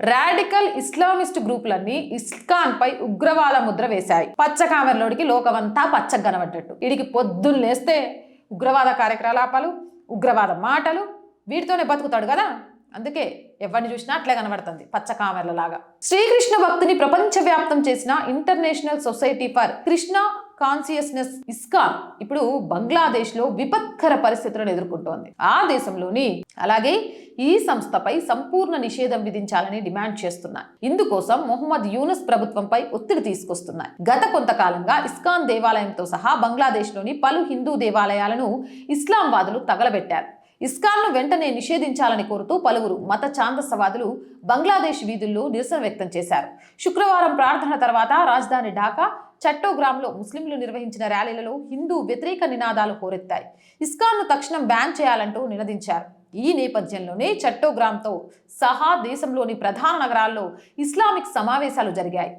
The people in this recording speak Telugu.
రాడికల్ ఇస్లామిస్ట్ గ్రూపులన్నీ ఇస్కాన్ పై ఉగ్రవాద ముద్ర వేశాయి. పచ్చ కామెరలోడికి లోకమంతా పచ్చగా కనబడ్డట్టు. వీడికి పొద్దున్న లేస్తే ఉగ్రవాద కార్యకలాపాలు ఉగ్రవాద మాటలు వీటితోనే బతుకుతాడు కదా. అందుకే ఎవరిని చూసినా అట్లే కనబడుతుంది పచ్చ కామెర్లలాగా. శ్రీకృష్ణ భక్తిని ప్రపంచవ్యాప్తం చేసిన international society for Krishna consciousness ISKCON ఇప్పుడు బంగ్లాదేశ్లో విపత్కర పరిస్థితులను ఎదుర్కొంటోంది. ఆ దేశంలోని అలాగే ఈ సంస్థపై సంపూర్ణ నిషేధం విధించాలని డిమాండ్ చేస్తున్నాయి. ఇందుకోసం మొహమ్మద్ యూనస్ ప్రభుత్వంపై ఒత్తిడి తీసుకొస్తున్నాయి. గత కొంతకాలంగా ఇస్కాన్ దేవాలయంతో సహా బంగ్లాదేశ్లోని పలు హిందూ దేవాలయాలను ఇస్లాం వాదులు తగలబెట్టారు. ఇస్కాన్ను వెంటనే నిషేధించాలని కోరుతూ పలువురు మత ఛాందసవాదులు బంగ్లాదేశ్ వీధుల్లో నిరసన వ్యక్తం చేశారు. శుక్రవారం ప్రార్థన తర్వాత రాజధాని ఢాకా చట్టోగ్రామ్లో ముస్లింలు నిర్వహించిన ర్యాలీలలో హిందూ వ్యతిరేక నినాదాలు హోరెత్తాయి. ఇస్కాన్ను తక్షణం బ్యాన్ చేయాలంటూ నినదించారు. ఈ నేపథ్యంలోనే చట్టోగ్రామ్తో సహా దేశంలోని ప్రధాన నగరాల్లో ఇస్లామిక్ సమావేశాలు జరిగాయి.